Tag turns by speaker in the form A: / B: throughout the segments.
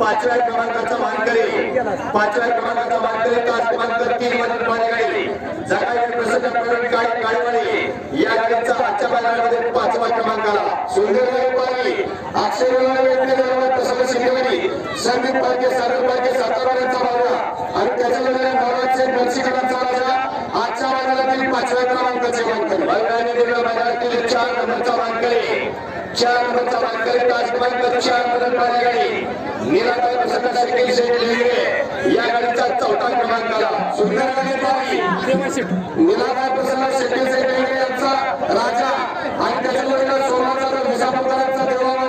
A: पाचव्या क्रमांकाचा मानकरी. पाचव्या क्रमांकाचा मानकरी तास क्रमांक तीन मध्ये पाणी गाडी जगावी प्रसन्न प्रवीण काळे काळेवाडी या गाडीचा आजच्या बाजारामध्ये सुंदर अक्षय व्यक्ती संदीप आणि त्याच्यामध्ये राजा आजच्या पाचव्या क्रमांकाचे मानकरी. चार नंबरचा मानकरी. चार नंबरचा मानकरी तास क्रमांक चार निराकार प्रसन्न शकील शेख लिंगे. या गाडीचा चौथा क्रमांकाला सुंदर गाडी पाहिली निराकार प्रसन्न शकील शेख लिंगे यांचा राजा आणि त्याच्यामध्ये सोमाचा तर विसापूरकरांचा देवाला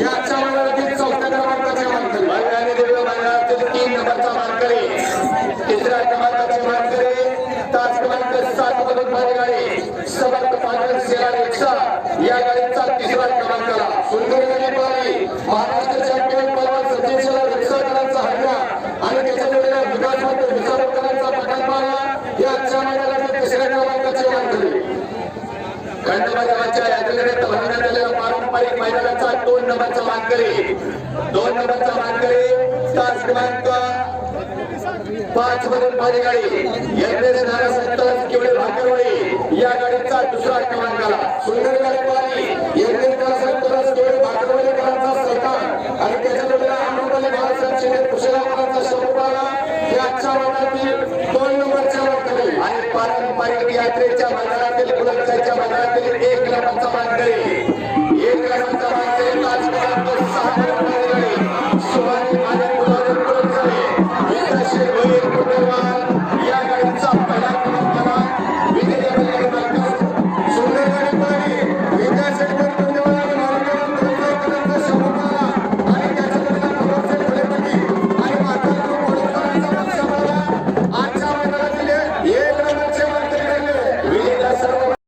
A: या आजच्या मंडळातील चौथ्या क्रमांकाचे मानकरी बंगाली देवळा बाजारातील तीन नंबरचा मानकरी. तिसऱ्या क्रमांकाचे मानकरी तास क्रमांक सात मधून माझी गाडी समर्थ पाटील सेना रिक्षा. या गाडीचा तिसरा क्रमांक आला सुंदर गाडी पाहिली महाराष्ट्र चॅम्पियन पलवान सचिन शेला रिक्षाकरांचा हल्ला आणि त्याच्यामध्ये विकास मंत्री प्रकल्प आला या आजच्या मैदानाचे तिसऱ्या क्रमांकाचे मानकरी. खंडोबाच्या यात्रेनिमित्त भरवण्यात आलेला पारंपरिक मैदानाचा दोन नंबरचा मानकरी. दोन नंबरचा मानकरी क्रमांक पाच मधून माझी गाडी यज्ञेश नारा सत्तावीस किवडे भाकरवाडी या गाडीचा दुसरा क्रमांक आला. सुंदर गाडी पाहिली यज्ञेश नारा सत्तावीस किवडे भाकरवाडीकरांचा सरकार. आणि त्याच्यामध्ये अमृताली बाळासाहेब शिंदे कुशलाकरांचा शंभूपाला या आजच्या वाटातील दोन नंबरच्या मानकरी आणि पारंपरिक यात्रेच्या मैदानातील गुलाबजाच्या मैदानातील एक नंबरचा मानकरी.